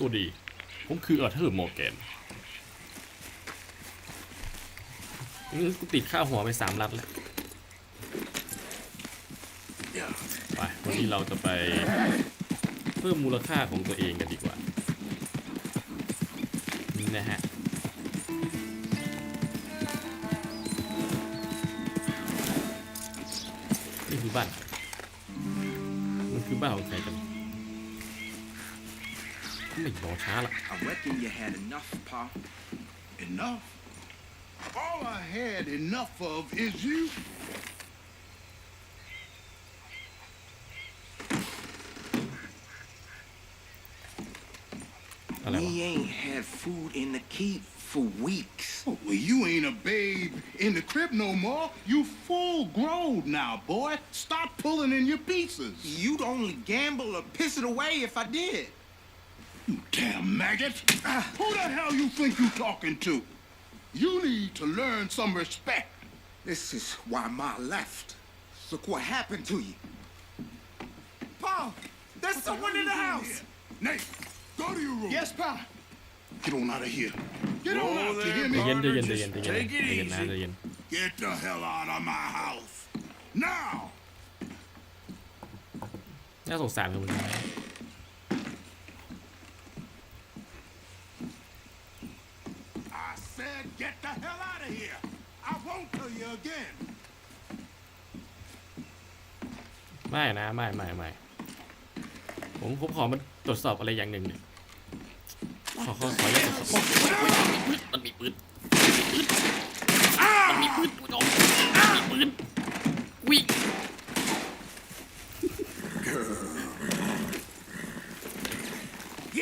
สวัสดี ผมคืออาเธอร์มอร์แกนอื้อกูติดข้าวหัวไปสามรัดแล้ว ไป วันนี้เราจะไปเพิ่มมูลค่าของตัวเองกันดีกว่านะฮะนี่คือบ้านใครมันคือบ้านของใครกัน ไม่รอช้าละ I reckon you had enough, Pa. Enough? All I had enough of is you. อะไรวะ We ain't had food in the keep for weeks. Oh, well, you ain't a babe in the crib no more. You full grown now, boy. Stop pulling in your pieces. You'd only gamble or piss it away if I did. You damn maggot. Who the hell you think you talking to? You need to learn some respect. This is why Ma left. Look what happened to you. Pa, there's someone in the house. Nate, go to your room. Yes, Pa. Get on out of here. Get on Roll out. You there, เห ใจ me? เย็นใจเย็นใจเย็นใจเย็น Take it ใจเย็นนะ easy. ใจเย็น Get the hell out of my house. Now. น่าสงสารคนนี้ said get the hell out of here. I won't tell you again. ไม่นะไม่ไม่ไม่ผมผมขอมันตรวจสอบอะไรอย่างหนึ่งเนี่ยขอขอขออนุญาตตรวจสอบมันมีปืนมันมีปืนมันมีปืนมันมีปืนวิ่ง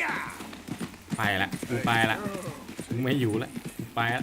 Yeah. ไปละกูไปละมึงไม่อยู่ละกู ไปละ